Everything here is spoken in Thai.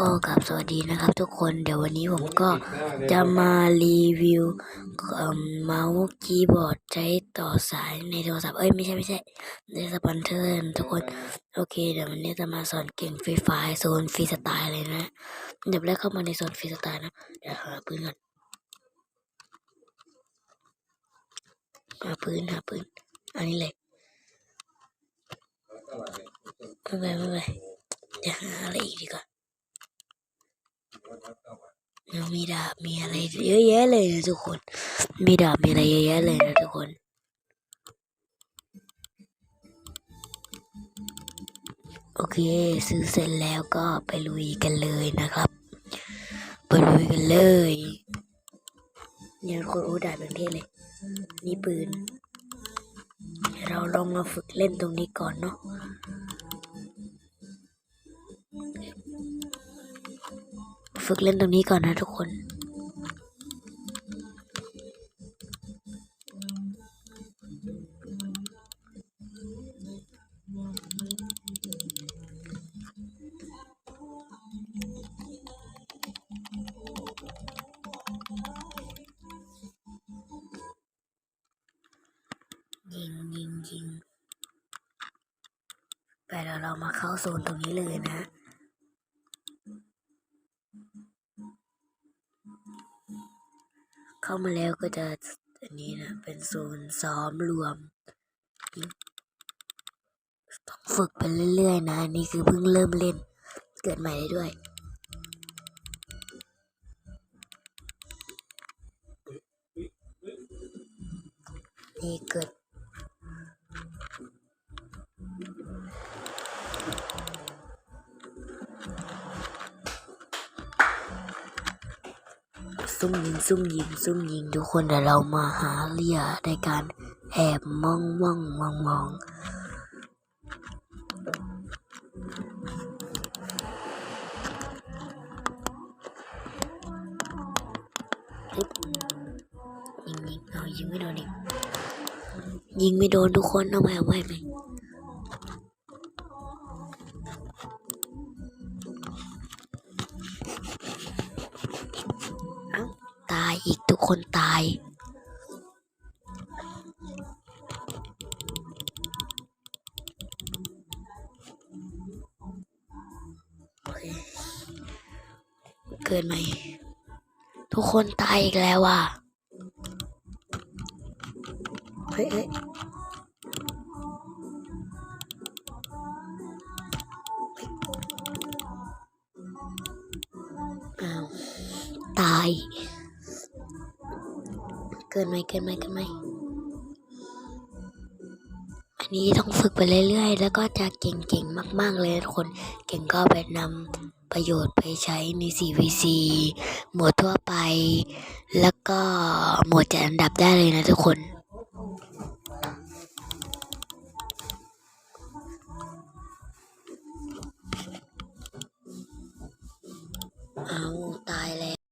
ก็กราบสวัสดีนะครับทุกคนเดี๋ยววันนี้ผมก็จะมารีวิวเมาส์คีย์บอร์ดใช้ต่อสายในโทรศัพท์เอ้ยไม่ใช่ไม่ใช่ในสปอนเซอร์ทุกคน โอเคเดี๋ยววันนี้จะมาสอนเก่งฟรีไฟโซนฟรีสไตล์เลยนะเดี๋ยวแรกเข้ามาในโซนฟรีสไตล์นะเดี๋ยวหาปืนก่อนหาปืนหาปืนอันนี้เลยไม่เป็นไรไม่เป็นไรเดี๋ยวหาอะไรอีกดีกว่า ยังมีดาบมีอะไรเยอะแยะเลยนะทุกคน มีดาบมีอะไรเยอะแยะเลยนะทุกคนโอเค ซื้อเสร็จแล้วก็ไปลุยกันเลยนะครับ ไปลุยกันเลยเนี่ยทุกคนโอ้ดาบแบบเท่เลย นี่ปืน เราลองมาฝึกเล่นตรงนี้ก่อนเนาะ ฝึกเล่นตรงนี้ก่อนนะทุกคนยิงยิงยิงไปแล้วเรามาเข้าโซนตรงนี้เลยนะ เข้ามาแล้วก็จะอันนี้นะเป็นโซนซ้อมรวม ต้องฝึกไปเรื่อย ๆ นะ นี่คือเพิ่งเริ่มเล่น เกิดใหม่ได้ด้วย นี่เกิด ซุ่มยิงซุ่มยิงซุ่มยิงทุกคนเดี๋ยวเรามาหาเลี่ยในการแอบมองมองมองมองยิงยิงเอายิงไม่โดนอีกยิงไม่โดนทุกคนเอาไว้เอาไว้ไหม อีกทุกคนตายโอเคเกิดไหม ทุกคนตายอีกแล้วอะเฮ้ยเฮ้ยอ้าว ตาย เกินไหมเกินไหมเกินไหมอันนี้ต้องฝึกไปเรื่อยๆ แล้วก็จะเก่งๆ มากๆเลยทุกคน เก่งก็ไปนำประโยชน์ไปใช้ใน 4VC หมวดทั่วไป แล้วก็หมวดจัดอันดับได้เลยนะทุกคนเอาตายเลย